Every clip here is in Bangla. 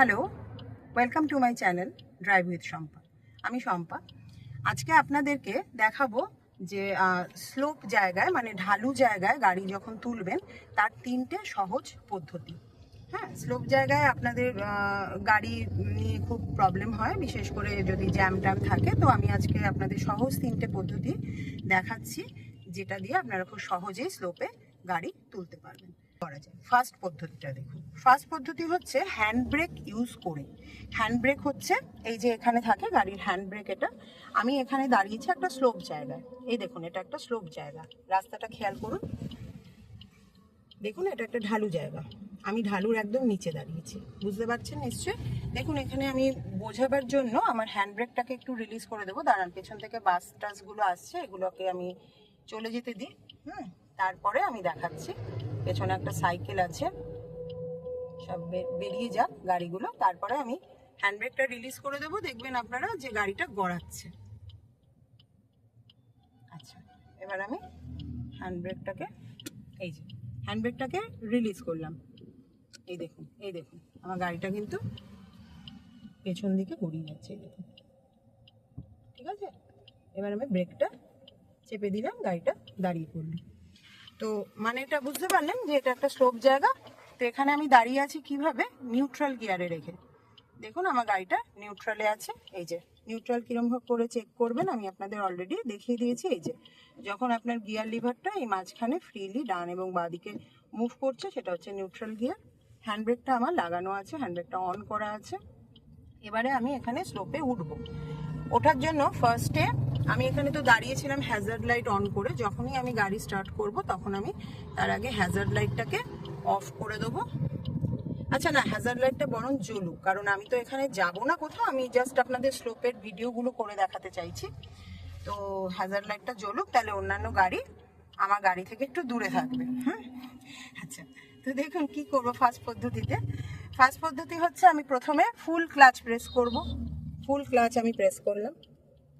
Hello welcome to my channel drive with Shampa আমি শম্পা। আজকে আপনাদেরকে দেখাবো যে স্লোপ জায়গায় মানে ঢালু জায়গায় গাড়ি যখন তুলবেন, তার তিনটে সহজ পদ্ধতি। হ্যাঁ স্লোপ জায়গায় আপনাদের গাড়ি নিয়ে খুব প্রবলেম হয়, বিশেষ করে যদি জ্যাম ট্যাম থাকে। তো আমি আজকে আপনাদের সহজ তিনটে পদ্ধতি দেখাচ্ছি, যেটা দিয়ে আপনারা খুব সহজেই স্লোপে গাড়ি তুলতে পারবেন। করা যায়। ফার্স্ট পদ্ধতিটা দেখুন। ফার্স্ট পদ্ধতি হচ্ছে হ্যান্ড ব্রেক ইউজ করে। হ্যান্ড ব্রেক হচ্ছে এই যে এখানে থাকে গাড়ির হ্যান্ড ব্রেক এটা। আমি এখানে দাঁড়িয়েছি একটা স্লোপ জায়গায়। এই দেখুন, এটা একটা স্লোপ জায়গা। রাস্তাটা খেয়াল করুন। দেখুন, এটা একটা ঢালু জায়গা। আমি ঢালুর একদম নিচে দাঁড়িয়েছি। বুঝতে পারছেন নিশ্চয়ই? দেখুন, এখানে আমি বোঝাবার জন্য আমার হ্যান্ড ব্রেকটাকে একটু রিলিজ করে দেবো। দাঁড়ান, পেছন থেকে বাস টাসগুলো আসছে, এগুলোকে আমি চলে যেতে দিই। হুম? তারপরে আমি দেখাচ্ছি। পেছনে একটা সাইকেল আছে। সব বেরিয়ে যাক গাড়িগুলো। তারপরে আমি হ্যান্ড ব্রেকটা রিলিজ করে দেবো। দেখবেন আপনারা যে গাড়িটা গড়াচ্ছে। আচ্ছা এবার আমি হ্যান্ড ব্রেকটাকে এই যে হ্যান্ড ব্রেকটাকে রিলিজ করলাম। এই দেখুন এই দেখুন, আমার গাড়িটা কিন্তু পেছন দিকে গড়িয়ে যাচ্ছে, এই দেখুন। ঠিক আছে? এবার আমি ব্রেকটা চেপে দিলাম, গাড়িটা দাঁড়িয়ে পড়ল তো মানে এটা বুঝতে পারলেন যে এটা একটা স্লোপ জায়গা। তো এখানে আমি দাঁড়িয়ে আছি কীভাবে? নিউট্রাল গিয়ারে রেখে। দেখুন, আমার গাড়িটা নিউট্রালে আছে। এই যে নিউট্রাল কিরম ভাবে করে চেক করবেন, আমি আপনাদের অলরেডি দেখিয়ে দিয়েছি। এই যে, যখন আপনার গিয়ার লিভারটা এই মাঝখানে ফ্রিলি ডান এবং বাঁদিকে মুভ করছে, সেটা হচ্ছে নিউট্রাল গিয়ার হ্যান্ড ব্রেকটা আমার লাগানো আছে হ্যান্ড ব্রেকটা অন করা আছে। এবারে আমি এখানে স্লোপে উঠবো। ওঠার জন্য ফার্স্টে আমি এখানে তো দাঁড়িয়েছিলাম হ্যাজার্ড লাইট অন করে। যখনই আমি গাড়ি স্টার্ট করব, তখন আমি তার আগে হ্যাজার্ড লাইটটাকে অফ করে দেবো। আচ্ছা না হ্যাজার্ড লাইটটা বরং জ্বলুক, কারণ আমি তো এখানে যাব না কোথাও। আমি জাস্ট আপনাদের স্লোপের ভিডিওগুলো করে দেখাতে চাইছি। তো হ্যাজার্ড লাইটটা জ্বলুক, তাহলে অন্যান্য গাড়ি আমার গাড়ি থেকে একটু দূরে থাকবে। হ্যাঁ আচ্ছা তো দেখুন কি করব ফার্স্ট পদ্ধতিতে। ফার্স্ট পদ্ধতি হচ্ছে আমি প্রথমে ফুল ক্লাচ প্রেস করব। ফুল ক্লাচ আমি প্রেস করলাম।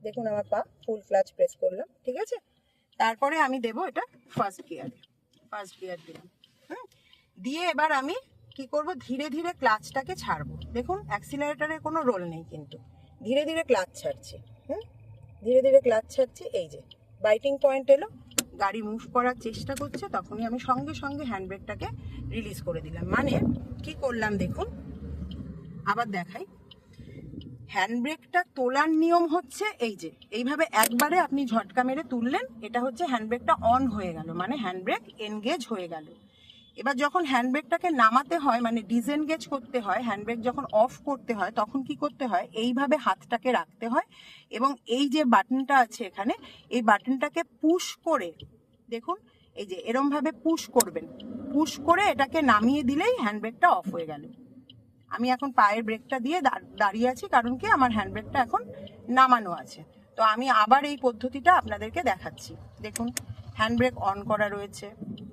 দেখুন আমার পা ফুল ক্লাচ প্রেস করলাম, ঠিক আছে? তারপরে আমি দেব এটা ফার্স্ট গিয়ারে ফার্স্ট গিয়ার দিলাম হুম? দিয়ে এবার আমি কি করব? ধীরে ধীরে ক্লাচটাকে ছাড়বো। দেখুন অ্যাক্সিলারেটারের কোনো রোল নেই কিন্তু। ধীরে ধীরে ক্লাচ ছাড়ছি, হুম? ধীরে ধীরে ক্লাচ ছাড়ছি, এই যে বাইটিং পয়েন্ট এলো, গাড়ি মুভ করার চেষ্টা করছে, তখনই আমি সঙ্গে সঙ্গে হ্যান্ড ব্রেকটাকে রিলিজ করে দিলাম। মানে কি করলাম দেখুন, আবার দেখাই। হ্যান্ড ব্রেকটা তোলার নিয়ম হচ্ছে এই যে, এইভাবে একবারে আপনি ঝটকা মেরে তুললেন, এটা হচ্ছে হ্যান্ড ব্রেকটা অন হয়ে গেল মানে হ্যান্ড ব্রেক এনগেজ হয়ে গেল। এবার যখন হ্যান্ড ব্রেকটাকে নামাতে হয় মানে ডিসএনগেজ করতে হয় হ্যান্ড ব্রেক যখন অফ করতে হয়, তখন কি করতে হয়? এইভাবে হাতটাকে রাখতে হয় এবং এই যে বাটনটা আছে এখানে, এই বাটনটাকে পুশ করে, দেখুন, এই যে এরম ভাবে পুশ করবেন। পুশ করে এটাকে নামিয়ে দিলেই হ্যান্ড ব্রেকটা অফ হয়ে গেল। আমি এখন পায়ের ব্রেকটা দিয়ে দাঁড়িয়ে আছি কারণ কি আমার হ্যান্ড ব্রেকটা এখন নামানো আছে। তো আমি আবার এই পদ্ধতিটা আপনাদেরকে দেখাচ্ছি। দেখুন হ্যান্ড ব্রেক অন করা রয়েছে,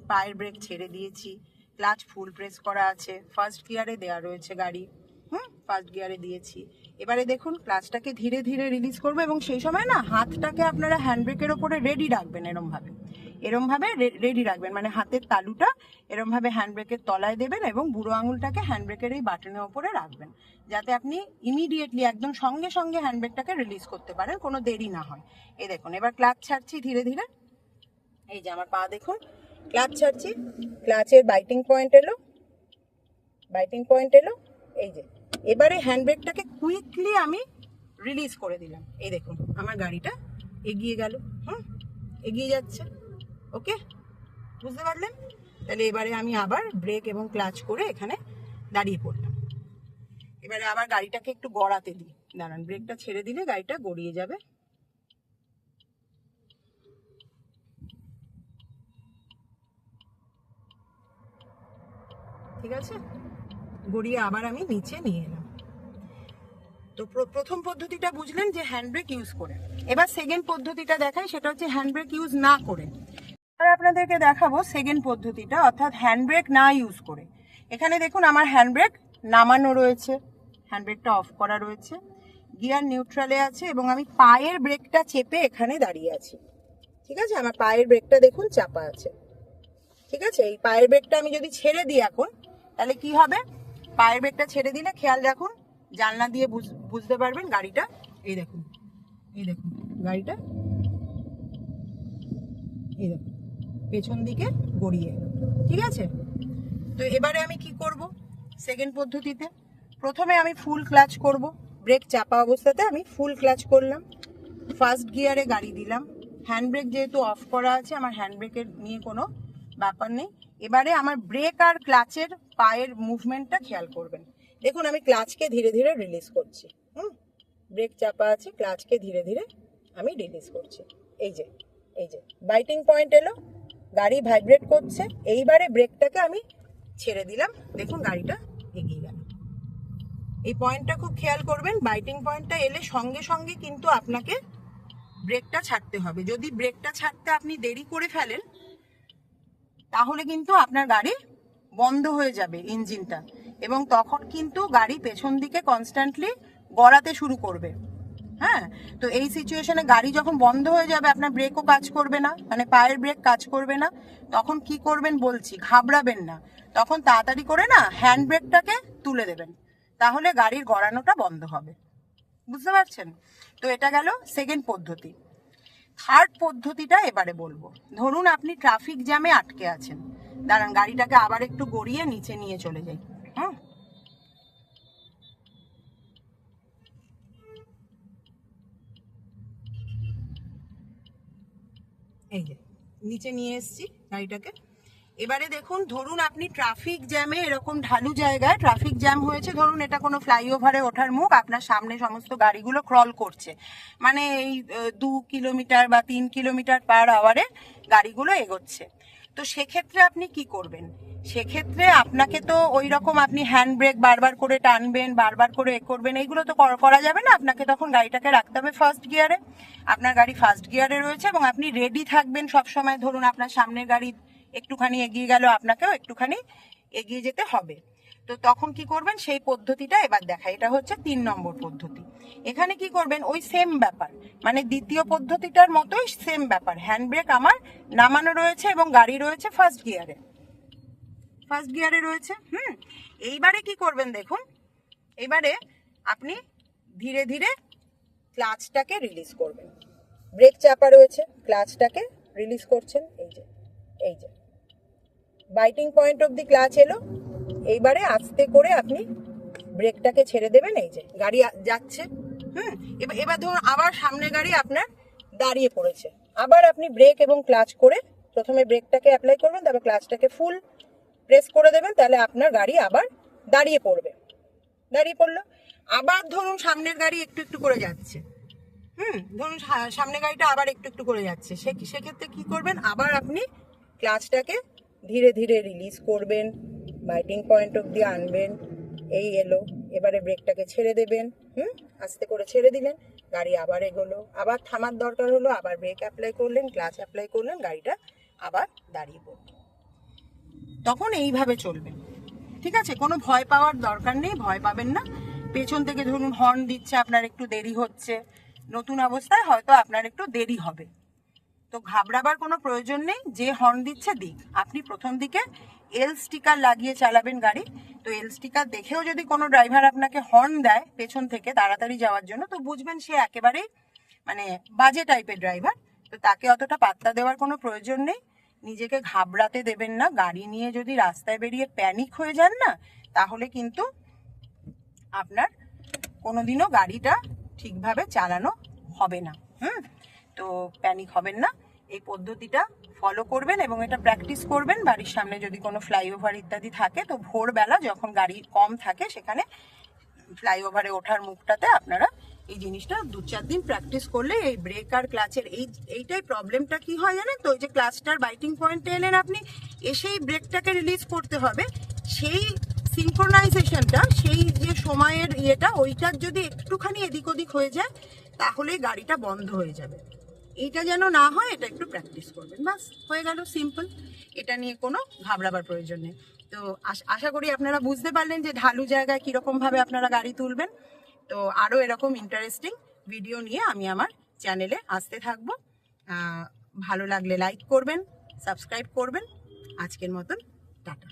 পায়ের ব্রেক ছেড়ে দিয়েছি ক্লাচ ফুল প্রেস করা আছে ফার্স্ট গিয়ারে দেওয়া রয়েছে গাড়ি, হুম ফার্স্ট গিয়ারে দিয়েছি। এবারে দেখুন ক্লাচটাকে ধীরে ধীরে রিলিজ করব এবং সেই সময় না হাতটাকে আপনারা হ্যান্ড ব্রেকের ওপরে রেডি রাখবেন এরম ভাবে এরম ভাবে রেডি রাখবেন। মানে হাতের তালুটা এরম ভাবে হ্যান্ড ব্রেকের তলায় দেবেন এবং বুড়ো আঙুলটাকে হ্যান্ড ব্রেকের এই বাটনের ওপরে রাখবেন। যাতে আপনি ইমিডিয়েটলি একদম সঙ্গে সঙ্গে হ্যান্ড ব্রেকটাকে রিলিজ করতে পারেন, কোনো দেরি না হয়। এই দেখুন, এবার ক্লাচ ছাড়ছি ধীরে ধীরে। এই যে আমার পা দেখুন ক্লাচ ছাড়ছি ক্লাচের বাইটিং পয়েন্ট এলো বাইটিং পয়েন্ট এলো, এই যে। এবারে হ্যান্ড ব্রেকটাকে কুইকলি আমি রিলিজ করে দিলাম। এই দেখুন, আমার গাড়িটা এগিয়ে গেল, হুম, এগিয়ে যাচ্ছে। ওকে? বুঝতে পারলেন? তাহলে এবারে আমি আবার ব্রেক এবং ক্লাচ করে এখানে দাঁড়িয়ে পড়লাম। এবারে আবার গাড়িটাকে একটু গড়াতে দিই। দাঁড়ান ব্রেকটা ছেড়ে দিলে গাড়িটা গড়িয়ে যাবে। ঠিক আছে? গড়িয়ে আবার আমি নিচে নিয়ে এলাম। তো প্রথম পদ্ধতিটা বুঝলেন যে হ্যান্ড ব্রেক ইউজ করে। এবার সেকেন্ড পদ্ধতিটা দেখাই, সেটা হচ্ছে হ্যান্ড ব্রেক ইউজ না করে। এবার আপনাদেরকে দেখাবো সেকেন্ড পদ্ধতিটা, অর্থাৎ হ্যান্ড ব্রেক না ইউজ করে। এখানে দেখুন আমার হ্যান্ড ব্রেক নামানো রয়েছে হ্যান্ড ব্রেকটা অফ করা রয়েছে গিয়ার নিউট্রালে আছে এবং আমি পায়ের ব্রেকটা চেপে এখানে দাঁড়িয়ে আছি। ঠিক আছে? আমার পায়ের ব্রেকটা দেখুন চাপা আছে। ঠিক আছে? এই পায়ের ব্রেকটা আমি যদি ছেড়ে দিই এখন, তাহলে কি হবে? পায়ের ব্রেকটা ছেড়ে দিলে খেয়াল রাখুন, জানলা দিয়ে বুঝ- বুঝতে পারবেন গাড়িটা। এই দেখুন এই দেখুন, গাড়িটা। এই দেখুন। পেছন দিকে গড়িয়ে ঠিক আছে? তো এবারে আমি কি করব? সেকেন্ড পদ্ধতিতে। প্রথমে আমি ফুল ক্লাচ করব। ব্রেক চাপা অবস্থাতে আমি ফুল ক্লাচ করলাম। ফার্স্ট গিয়ারে গাড়ি দিলাম। হ্যান্ড ব্রেক যেহেতু অফ করা আছে, আমার হ্যান্ড ব্রেকের নিয়ে কোনো ব্যাপার নেই। এবারে আমার ব্রেক আর ক্লাচের পায়ের মুভমেন্টটা খেয়াল করবেন। দেখুন, আমি ক্লাচকে ধীরে ধীরে রিলিজ করছি। হুম? ব্রেক চাপা আছে ক্লাচকে ধীরে ধীরে আমি রিলিজ করছি। এই যে এই যে বাইটিং পয়েন্ট এলো। গাড়ি ভাইব্রেট করছে, এইবারে ব্রেকটাকে আমি ছেড়ে দিলাম। দেখুন গাড়িটা এগিয়ে গেল। এই পয়েন্টটা খুব খেয়াল করবেন, বাইটিং পয়েন্টটা এলে সঙ্গে সঙ্গে কিন্তু আপনাকে ব্রেকটা ছাড়তে হবে। যদি ব্রেকটা ছাড়তে আপনি দেরি করে ফেলেন, তাহলে কিন্তু আপনার গাড়ি বন্ধ হয়ে যাবে ইঞ্জিনটা। এবং তখন কিন্তু গাড়ি পেছন দিকে কনস্ট্যান্টলি গড়াতে শুরু করবে। হ্যাঁ? তো এই সিচুয়েশনে গাড়ি যখন বন্ধ হয়ে যাবে, আপনার ব্রেকও কাজ করবে না মানে পায়ের ব্রেক কাজ করবে না, তখন কি করবেন বলছি, ঘাবড়াবেন না। তখন তাড়াতাড়ি করে না হ্যান্ড ব্রেকটাকে তুলে দেবেন, তাহলে গাড়ির গড়ানোটা বন্ধ হবে। বুঝতে পারছেন? তো এটা গেল সেকেন্ড পদ্ধতি। থার্ড পদ্ধতিটা এবারে বলব। ধরুন আপনি ট্রাফিক জ্যামে আটকে আছেন। দাঁড়ান, গাড়িটাকে আবার একটু গড়িয়ে নিচে নিয়ে চলে যাই। হুম? এই যে, নিচে নিয়ে এসেছি গাড়িটাকে। এবারে দেখুন, ধরুন আপনি ট্রাফিক জ্যামে এরকম ঢালু জায়গায় ট্রাফিক জ্যাম হয়েছে, ধরুন এটা কোনো ফ্লাইওভারে ওঠার মুখ, আপনার সামনে সমস্ত গাড়িগুলো ক্রল করছে। মানে এই দু কিলোমিটার বা তিন কিলোমিটার পার আওয়ারে গাড়িগুলো এগোচ্ছে। তো সেক্ষেত্রে আপনি কি করবেন? সেক্ষেত্রে আপনাকে তো ওই রকম আপনি হ্যান্ড ব্রেক বারবার করে টানবেন, বারবার করে এ করবেন, এইগুলো তো করা যাবে না। আপনাকে তখন গাড়িটাকে রাখতে হবে ফার্স্ট গিয়ারে আপনার গাড়ি ফার্স্ট গিয়ারে রয়েছে এবং আপনি রেডি থাকবেন সব সময় ধরুন আপনার সামনের গাড়ি একটুখানি এগিয়ে গেল, আপনাকেও একটুখানি এগিয়ে যেতে হবে। তো তখন কি করবেন? সেই পদ্ধতিটা এবার দেখা। এটা হচ্ছে তিন নম্বর পদ্ধতি। এখানে কি করবেন? ওই সেম ব্যাপার। মানে দ্বিতীয় পদ্ধতিটার মতোই সেম ব্যাপার। হ্যান্ড ব্রেক আমার নামানো রয়েছে এবং গাড়ি রয়েছে ফার্স্ট গিয়ারে ফার্স্ট গিয়ারে রয়েছে, হুম? এইবারে কি করবেন দেখুন, এবারে আপনি ধীরে ধীরে ক্লাচটাকে রিলিজ করবেন। ব্রেক চাপা রয়েছে ক্লাচটাকে রিলিজ করছেন, এই যে এই যে। Biting point of the clutch এলো, এইবারে আস্তে করে আপনি ব্রেকটাকে ছেড়ে দেবেন, এই যে, গাড়ি যাচ্ছে, হুম? এবার এবার ধরুন আবার সামনে গাড়ি আপনার দাঁড়িয়ে পড়েছে। আবার আপনি ব্রেক এবং ক্লাচ করে প্রথমে ব্রেকটাকে অ্যাপ্লাই করবেন, তারপর ক্লাচটাকে ফুল প্রেস করে দেবেন, তাহলে আপনার গাড়ি আবার দাঁড়িয়ে পড়বে। দাঁড়িয়ে পড়ল। আবার ধরুন সামনের গাড়ি একটু একটু করে যাচ্ছে। হুম, ধরুন সামনে গাড়িটা আবার একটু একটু করে যাচ্ছে। সে সেক্ষেত্রে কি করবেন? আবার আপনি ক্লাচটাকে ধীরে ধীরে রিলিজ করবেন বাইটিং পয়েন্ট অব্দি আনবেন। এই এলো, এবারে ব্রেকটাকে ছেড়ে দেবেন। হুম, আস্তে করে ছেড়ে দিলেন, গাড়ি আবার এগোলো। আবার থামার দরকার হলো, আবার ব্রেক অ্যাপ্লাই করলেন ক্লাচ অ্যাপ্লাই করলেন, গাড়িটা আবার দাঁড়িয়ে পড়ল। তখন এইভাবে চলবেন ঠিক আছে? কোনো ভয় পাওয়ার দরকার নেই, ভয় পাবেন না। পেছন থেকে ধরুন হর্ন দিচ্ছে, আপনার একটু দেরি হচ্ছে। নতুন অবস্থায় হয়তো আপনার একটু দেরি হবে। তো ঘাবড়াবার কোনো প্রয়োজন নেই, যে হর্ন দিচ্ছে দিক। আপনি প্রথম দিকে এল স্টিকার লাগিয়ে চালাবেন গাড়ি। তো এল স্টিকার দেখেও যদি কোনো ড্রাইভার আপনাকে হর্ন দেয় পেছন থেকে তাড়াতাড়ি যাওয়ার জন্য, তো বুঝবেন সে একেবারেই মানে বাজে টাইপের ড্রাইভার তো তাকে অতটা পাত্তা দেওয়ার কোনো প্রয়োজন নেই। নিজেকে ঘাবড়াতে দেবেন না। গাড়ি নিয়ে যদি রাস্তায় বেরিয়ে প্যানিক হয়ে যান না, তাহলে কিন্তু আপনার কোনোদিনও গাড়িটা ঠিকভাবে চালানো হবে না। হুম? তো প্যানিক হবেন না। এই পদ্ধতিটা ফলো করবেন এবং এটা প্র্যাকটিস করবেন। বাড়ির সামনে যদি কোনো ফ্লাইওভার ইত্যাদি থাকে, তো ভোরবেলা যখন গাড়ি কম থাকে, সেখানে ফ্লাইওভারে ওঠার মুখটাতে আপনারা এই জিনিসটা দু চার দিন প্র্যাকটিস করলে এই ব্রেক আর ক্লাচের এই, এইটাই প্রবলেমটা কি হয় জানেন তো? ওই যে ক্লাচটার বাইটিং পয়েন্টে এলেন আপনি, এসেই ব্রেকটাকে রিলিজ করতে হবে। সেই সিনক্রোনাইজেশনটা সেই যে সময়ের ইয়েটা, ওইটার যদি একটুখানি এদিক ওদিক হয়ে যায়, তাহলে গাড়িটা বন্ধ হয়ে যাবে। এইটা যেন না হয়, এটা একটু প্র্যাকটিস করবেন। বাস, হয়ে গেল সিম্পল এটা নিয়ে কোনো ঘাবড়াবার প্রয়োজন নেই। তো আশা করি আপনারা বুঝতে পারলেন যে ঢালু জায়গায় কীরকমভাবে আপনারা গাড়ি তুলবেন। তো আরও এরকম ইন্টারেস্টিং ভিডিও নিয়ে আমি আমার চ্যানেলে আসতে থাকব। ভালো লাগলে লাইক করবেন সাবস্ক্রাইব করবেন। আজকের মতন, টাটা।